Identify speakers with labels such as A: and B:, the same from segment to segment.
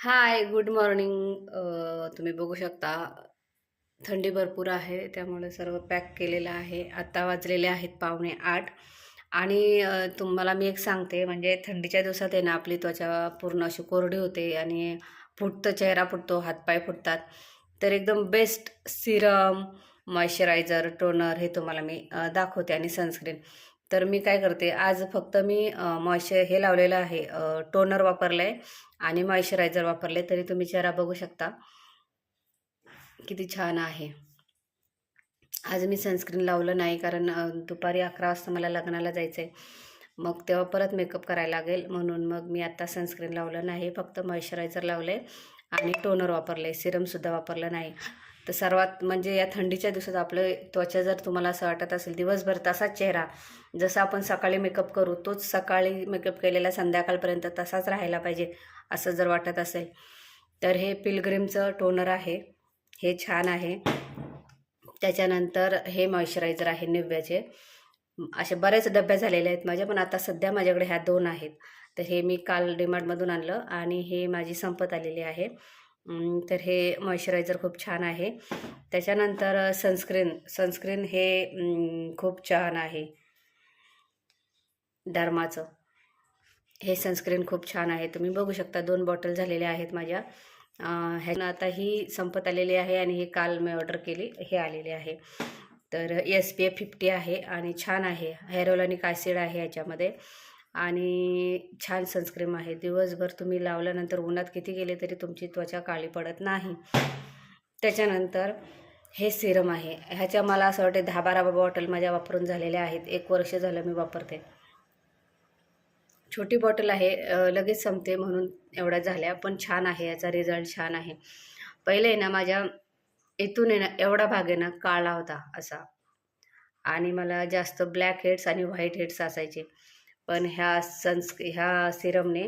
A: Hi good morning तुम्ही बघू शकता थंडी भरपूर आहे त्यामुळे सर्व पॅक केलेलं आहे. आत्ता वाजलेले आहेत पावणे आठ. आणि तुम्हाला मी एक सांगते म्हणजे थंडीच्या दिवसात आहे ना आपली त्वचा पूर्ण अशी कोरडी होते आणि फुटतं चेहरा फुटतो हातपाय फुटतात. तर एकदम बेस्ट सिरम मॉइश्चरायझर टोनर हे तुम्हाला मी दाखवते आणि सनस्क्रीन तर मी काय करते आज फक्त मी मॉइश्चर हे लावलेलं आहे. टोनर वापरलं आहे आणि मॉइश्चरायझर वापरले तरी तुम्ही चेहरा बघू शकता. किती छान आहे. आज मी सनस्क्रीन लावलं नाही कारण दुपारी अकरा वाजता मला लग्नाला जायचं आहे मग तेव्हा परत मेकअप करायला लागेल. म्हणून मग मी आत्ता सनस्क्रीन लावलं नाही फक्त मॉइश्चरायझर आहे आणि टोनर वापरले सिरमसुद्धा वापरलं नाही. तर सर्वात म्हणजे या थंडीच्या दिवसात आपलं त्वचा जर तुम्हाला असं वाटत असेल दिवसभर तसाच चेहरा जसं आपण सकाळी मेकअप करू तोच सकाळी मेकअप केलेला संध्याकाळपर्यंत तसाच राहायला पाहिजे असं जर वाटत असेल तर हे पिलग्रीमचं टोनर आहे. हे छान आहे. त्याच्यानंतर हे मॉइश्चरायझर आहे निव्याचे असे बरेच डब्या झालेले आहेत माझ्या पण आता सध्या माझ्याकडे ह्या दोन आहेत. तर हे मी काल डिमार्टमधून आणलं आणि हे माझी संपत आलेली आहे. तर हे मॉइश्चरायझर खूप छान आहे. त्याच्यानंतर सनस्क्रीन सनस्क्रीन हे खूप छान आहे. डर्माचं हे सनस्क्रीन खूप छान आहे. तुम्ही बघू शकता दोन बॉटल झालेल्या आहेत माझ्या. ह्यानं आता ही संपत आलेली आहे आणि हे काल मी ऑर्डर केली हे आलेले आहे. तर एस पी एफ फिफ्टी आहे आणि छान आहे. हेरोलॉनिक ॲसिड आहे याच्यामध्ये. आणि छान सनस्क्रीम आहे. दिवसभर तुम्ही लावल्यानंतर उन्हात किती गेले तरी तुमची त्वचा काळी पडत नाही. त्याच्यानंतर हे सिरम आहे. ह्याच्या मला असं वाटते दहा बारा बॉटल माझ्या वापरून झालेल्या आहेत. एक वर्ष झालं मी वापरते. छोटी बॉटल आहे. लगेच संपते म्हणून एवढ्या झाल्या. पण छान आहे. याचा रिझल्ट छान आहे. पहिले आहे ना माझ्या इथून आहे ना एवढा भाग आहे ना काळा होता असा. आणि मला जास्त ब्लॅक हेड्स आणि व्हाईट हेड्स असायचे. पण ह्या सन्स ह्या सिरमने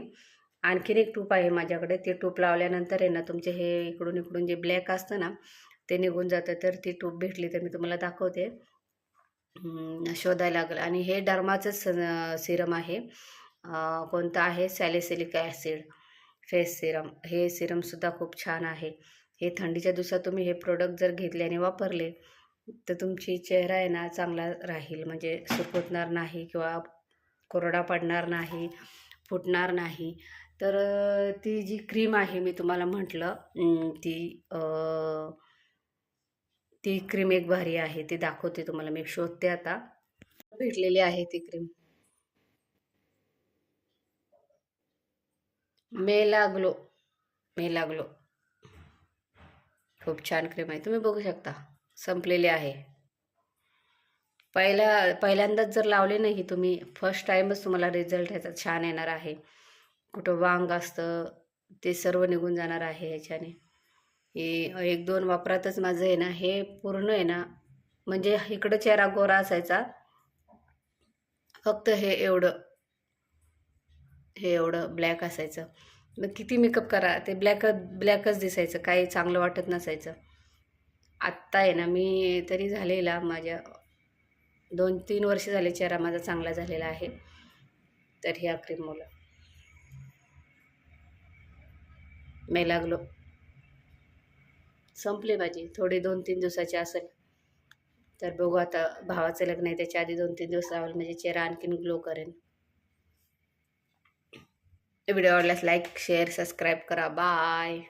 A: आणखीन एक टूप आहे माझ्याकडे. ते टूप लावल्यानंतर आहे ना तुमचे हे इकडून इकडून जे ब्लॅक असतं ना ते निघून जातं. तर ती टूप भेटली तर मी तुम्हाला दाखवते. शोधायला लागलं. आणि हे डर्माचंच सिरम आहे. कोणतं आहे? Salicylic acid. Face serum. हे सिरमसुद्धा खूप छान आहे. हे थंडीच्या दिवसात तुम्ही हे प्रोडक्ट जर घेतले आणि वापरले तर तुमची चेहरा आहे ना चांगला राहील. म्हणजे सुकवणार नाही किंवा कोरडा पडणार नाही फुटणार नाही. तर ती जी क्रीम आहे मी तुम्हाला म्हटलं ती ती क्रीम एक भारी आहे ती दाखवते तुम्हाला मी शोधते आता. भेटलेली आहे ती क्रीम मेला ग्लो मेला ग्लो खूप छान क्रीम आहे तुम्ही बघू शकता संपलेली आहे. पहिल्या पहिल्यांदाच जर लावले नाही तुम्ही फर्स्ट टाईमच तुम्हाला रिझल्ट ह्याचा छान येणार आहे. कुठं वांग असतं ते सर्व निघून जाणार आहे ह्याच्याने. हे एक दोन वापरातच माझं आहे ना हे पूर्ण आहे ना म्हणजे इकडं चेहरा गोरा असायचा. फक्त हे एवढं हे एवढं ब्लॅक असायचं. मग किती मेकअप करा ते ब्लॅक ब्लॅकच दिसायचं काही चांगलं वाटत नसायचं. आत्ता आहे ना मी तरी झालेला माझ्या दोन तीन वर्ष झाले चेहरा माझा चांगला झालेला आहे. तर ह्या क्रीम मुलं. लागलो. संपली माझी. थोडी दोन तीन दिवसाची असेल. तर बघू आता भावाचं लग्न आहे. त्याच्या आधी दोन तीन दिवस आवडेल म्हणजे चेहरा आणखीन ग्लो करेन. व्हिडिओ आवडल्यास लाईक शेअर सबस्क्राईब करा. बाय